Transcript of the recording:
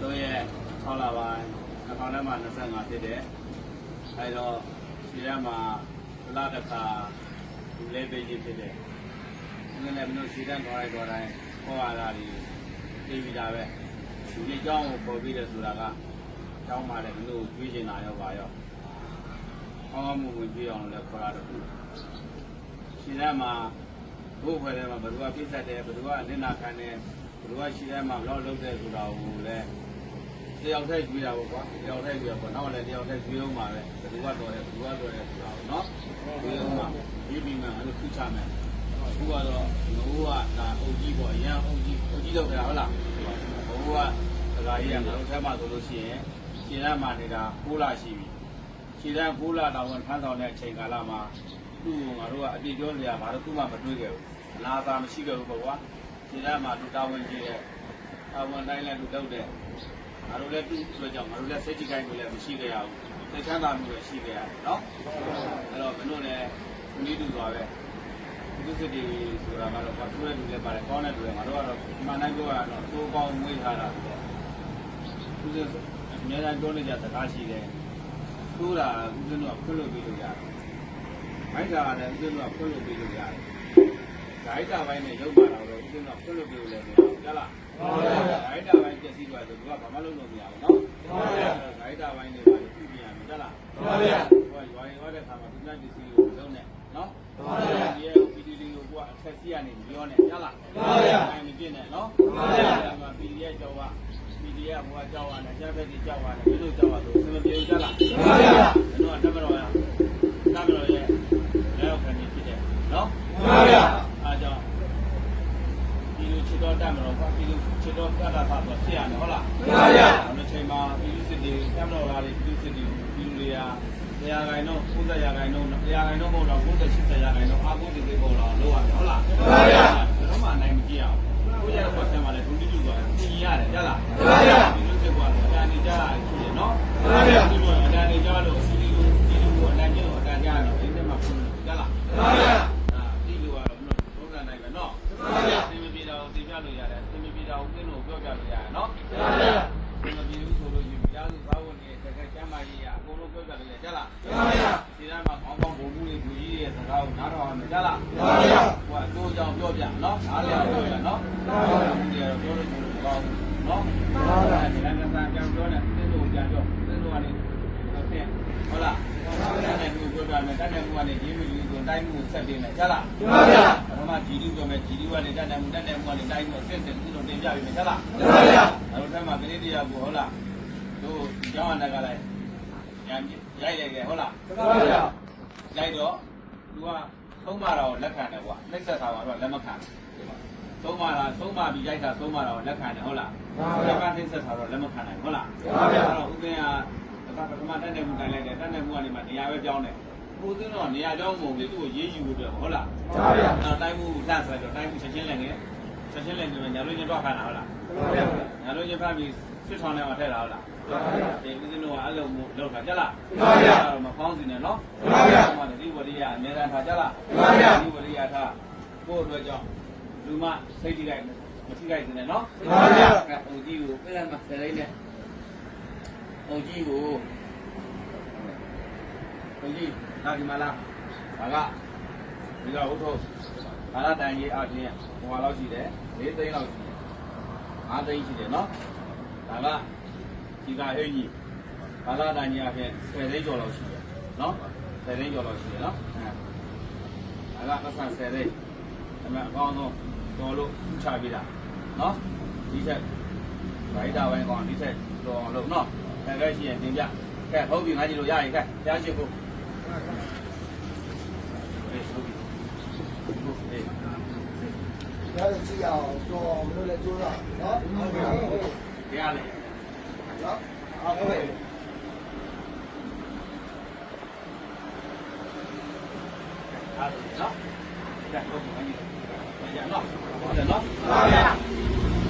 3ရက်6လပိုင်း2025ဖြစ်တယ်အဲတော့ဒီထဲမှာလတစ်ခါဒီလေးပေးကြီးဖြစ်တယ်ဒီနေ့လည်းမလို့စီတန်းခေါ်လိုက်တော့တိုင်းခေါ်ရတာဒီပြီးပြီးတာပဲဒီနေ့ကြောင်းကိုပေါ်ပြီးတယ်ဆိုတာကကြောင်းမှလည်းမလို့ကျွေးချင်တာရောပါရောအောင်းမှုဝင်ကြည့်အောင်လည်းခေါ်ရတော့စီတန်းမှာဘုဖွဲ့ထဲမှာဘယ်သူကပြစ်ဆက်တယ်ဘယ်သူကနင့်နာခံတယ် ဘယ်သူကရှိထဲမှာဘယ်တော့လုပ်တယ်ဆိုတာကိုလည်းတယောက်တည်းကျွေးတာပေါ့ကွာတယောက်တည်းကျွေးပေါ့နောက်လည်းတယောက်တည်းကျွေးအောင်ပါပဲဘယ်သူကတော့လဲဘယ်သူကတော့လဲဆိုတာပေါ့နော်ကျွေးအောင်ပါပြီးပြီးမှအဲ့လိုခုချမယ်အခုကတော့ငိုးကဒါအုပ်ကြီးပေါ့အရင်အုပ်ကြီးအုပ်ကြီးလောက်တာဟုတ်လားဘိုးကဒကာကြီးကငါတို့ထဲမှာဆိုလို့ရှိရင်ခြေတန်းမှနေတာ6လရှိပြီခြေတန်း6လတောင်ဝင်ထမ်းဆောင်တဲ့အချိန်ကာလမှာသူ့ကိုငါတို့ကအပြည့်ပြောစရာဘာလို့သူ့မှမတွေးခဲ့ဘူးအလားအသာမရှိခဲ့ဘူးပေါ့ကွာ ခြေတန်းမှာသူတာဝန်ကြီးတဲ့တာဝန်တိုင်းလည်းသူလုပ်တဲ့ငါတို့လည်းသူ့အတွက်ကြောင့်ငါတို့လည်းစိတ်ကြိုက်လို့လည်းမရှိကြရဘူးစိတ်ချမ်းသာမှုလည်းရှိကြရတယ်နော်အဲ့တော့မင်းတို့လည်းဒီနည်းတူပါပဲဒီစစ်တီဆိုတာကတော့ဘာသူ့ရဲ့လူလည်းပါတယ်ကောင်းတဲ့လူလည်းငါတို့ကတော့မှန်တိုင်းပြောရတော့သိုးကောင်းမွေးထားတာဆိုတော့သူကအများအားပြောနေကြစကားရှိတယ်သူ့တာဦးဇင်းတို့ကဖွင့်လို့ပြီးလို့ရတယ်မိုက်တာကလည်းဦးဇင်းတို့ကဖွင့်လို့ပြီးလို့ရတယ် ဂိုက်တာပိုင်းနဲ့ရုပ်ပါတော့ဦးဇင်းတို့ကဖွင့်လို့ပြီးလို့လည်းမရဘူးကြလားဂိုက်တာပိုင်းပြည့်စည်သွားဆိုသူကဘာမှလုပ်လို့မရဘူးနော်ဂိုက်တာပိုင်းတွေပါပြုပြင်ရမယ်ကြလားဟိုကရွာရင်ရွာတဲ့ခါမှာသူများပစ္စည်းကိုလုံးနဲ့နော်ဒီရဲ့ PDD ကိုကအထက်စီကနေပြောနေကြလားအဲ့မပြည့်နဲ့နော်ဒီမှာ PDF ကြောက်က PDF ဘုရားကြောက်ရတယ်ကျက်ဖက်ကြီးကြောက်ရတယ်ဘယ်လိုကြောက်ရလို့စမပြေကြလားကျွန်တော်ကတမတော်ရတမတော်ရဲ့လက်ခံနေဖြစ်တယ်နော်အားကြောင့်ဒီလိုချစ် တော်တတ်မလို့ကွာဒီလိုချစ်တော်တတ်တာပါဆိုဖြစ်ရတယ်ဟုတ်လားမှန်ပါဗျာအဲ့ဒီချိန်မှာဒီလိုစစ်တွေတတ်မလို့လားဒီလိုစစ်တွေဒီလိုတွေကတရားဂိုင်တော့90ရာဂိုင်တော့တရားဂိုင်တော့မဟုတ်တော့90 80ရာဂိုင်တော့အာကိုဒီဒီပေါ်တော့လို့ရတယ်ဟုတ်လားမှန်ပါဗျာဘယ်တော့မှနိုင်မကြည့်အောင်ကိုရတော့ဆက်မှာလေဒုတိယဆိုရင်ပြင်ရတယ်ကြလားမှန်ပါဗျာဒီလိုစစ်ကွာအတန်နေကြရရှိတယ်နော်မှန်ပါဗျာဒီလိုအတန်နေကြလို့စီဒီလိုဒီလိုအတန်ကျတော့အတန်ကြတော့ဒီထဲမှာပုံကြလားမှန်ပါဗျာဒီလိုကတော့ဘုရားနိုင်ပဲနော်မှန်ပါဗျာ သင်မပြေတာကိုသင်ပြလို့ရတယ်သင်မပြေတာကိုသင်လို့ပြောပြလို့ရတယ်နော်မှန်ပါဗျာသင်မပြေဘူးဆိုလို့ရှိရင်မိသားစုသားဝင်နေတကယ်ကျမ်းမာရေးရအကုန်လုံးပြောပြလို့ရတယ်ကြလားမှန်ပါဗျာဒီထဲမှာကောင်းကောင်းဘုံမှုတွေလူကြီးရဲ့စကားကိုနားထောင်ရမယ်ကြလားမှန်ပါဗျာ ဟိုကအကျိုးကြောင့်ပြောပြနော်အားလည်းပြောပြနော်မှန်ပါဗျာဒီကတော့ပြောလို့ရှိရင်ကောင်းနော်မှန်ပါဗျာဒီလည်းကစားကြောင်ပြောနေသင်တို့ကြံပြောသင်တို့ကနေဟုတ်တယ်ဟုတ်လားတန်းတဲ့လူပြောပြမယ်တန်းတဲ့လူကနေရေးမိလူဆိုတိုင်းမှုဆက်တင်တယ်ကြလားမှန်ပါဗျာပထမဂျီဒီပြောမယ်ဂျီဒီကနေတန်းတဲ့မှုတန်းတဲ့မှုကနေတိုင်းမှုဆက်တင်သူတို့တင်ပြပြီမယ်ကြလားမှန်ပါဗျာအဲ့တော့ထက်မှာကလေးတရားကိုဟုတ်လားတို့ကျောင်းအနက်ကလည်းညံရိုက်လိုက်တယ်ဟုတ်လားမှန်ပါဗျာရိုက်တော့သူက သုံးပါတာကိုလက်ခံတယ်ကွာနှိမ့်ဆက်တာကတော့လက်မခံသုံးပါတာသုံးပါပြီးရိုက်တာသုံးပါတာကိုလက်ခံတယ်ဟုတ်လားမှန်ပါဗျာနှိမ့်ဆက်တာတော့လက်မခံနိုင်ဟုတ်လားမှန်ပါဗျာအဲ့တော့ဦးသိန်းကပထမတက်နေမှုတိုင်းလိုက်တယ်တက်နေမှုကနေမှနေရာပဲပြောင်းတယ်ကိုသိန်းတော့နေရာပြောင်းပုံလေးသူ့ကိုရေးယူဖို့အတွက်ဟုတ်လားမှန်ပါဗျာနောက်တိုင်းမှုလှန့်ဆွဲတော့တိုင်းမှုချက်ချင်းလည်းငယ်ချက်ချင်းလည်းငယ်ညာလို့ချင်းတော့ခံတာဟုတ်လားမှန်ပါဗျာညာလို့ချင်းဖတ်ပြီးစစ်ဆောင်ထဲမှာထည့်တာဟုတ်လားမှန်ပါဗျာဒီဦးသိန်းတော့အဲ့လိုမျိုးလောက်တာကြလားမှန်ပါဗျာမဖောင်းစီနဲ့နော်မှန်ပါဗျာမှန်တယ်ဒီဝ ရိယအများအားထားကြလားမှန်ပါဗျာဒီဝရိယထားကိုယ့်အတွက်ကြောင့်လူမစိတ်ကြည့်လိုက်မကြည့်လိုက်နဲ့နော်မှန်ပါဗျာဟိုကြီးကိုပြန်မှာဆယ်လိုက်နဲ့ဟိုကြီးကိုဘုန်းကြီးဒါဒီမလားဒါကဒီကဟုတ်ထုတ်ဒါကတန်ကြီးအပြင်ဟိုဟာလောက်ရှိတယ်၄သိန်းလောက်ရှိတယ်၅သိန်းရှိတယ်နော်ဒါကဒီကအင်ကြီးဒါကတန်ကြီးအပြင်10သိန်းကျော်လောက်ရှိတယ်နော် 10သိန်းကျော်လောက်ရှိတယ်နော်အဲဒါကပတ်စံ10သိန်းအမှန်အကောင်းဆုံးတော်လို့ချပေးတာနော်ဒီချက်ဗိုက်တာပိုင်းကောင်ဒီချက်တော်အောင်လို့နော်အဲကဲရှိရင်တင်ပြကဲဟုတ်ပြီငါကြည့်လို့ရရင်ကဲကြားရှိဖို့ဒါစီအောင်တော့မလို့လည်းကျိုးတော့နော်ဟုတ်ကဲ့နော်တရားလေဟုတ်ကဲ့အားလုံးနော်ဒါတော့ဘာ Lên lớp, đèn 见